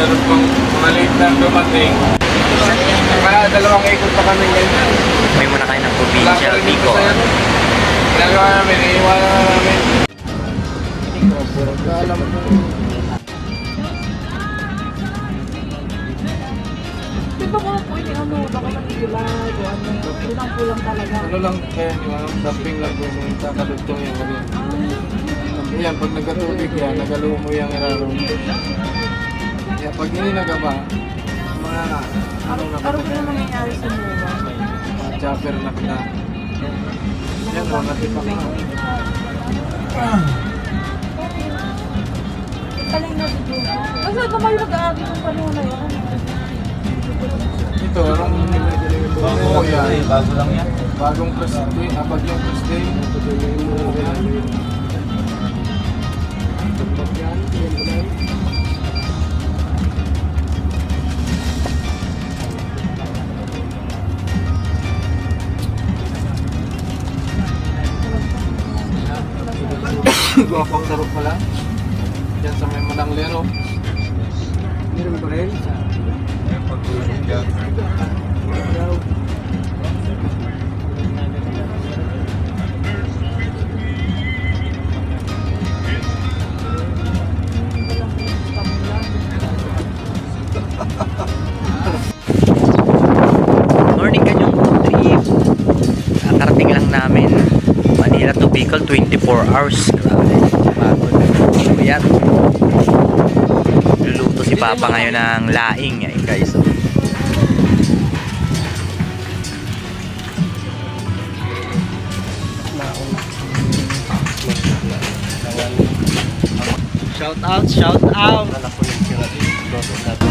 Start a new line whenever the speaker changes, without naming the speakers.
meron pang maliit na dumating. Kaya dalawang ikot pa kami ganyan.
May muna kayo ng provincial
dito
Bicol.
ano. Ginagawa namin, iiwanan na namin. Alam mo.
Di ba mga pwede ano, baka nagigulay o ano, kulang-kulang talaga.
Ano lang kaya nyo, ang dumping lang po yung kakadugtong yung kami. Yan, pag nagkatubig yan, nagalo mo yung irarong. Kaya pag hindi nagaba, mga ano na
Ano kaya nangyayari sa mura?
mga chopper na na. Yan, mga tipak na.
Taling na dito. Kasi naman yung nag-aabi ng panahon na yun.
Ito, anong Oo, yan.
Bago lang yan.
Bagong president, ah, bagyong president. Guwapang laro pala. Yan sa may manang lero. Meron pa rin? May pagtusok yan.
Morning Bicol, 24 hours. Grabe. Pagod. Puyat. Luluto si Papa ngayon ng laing. Ayun guys. oh. Shout out, shout out.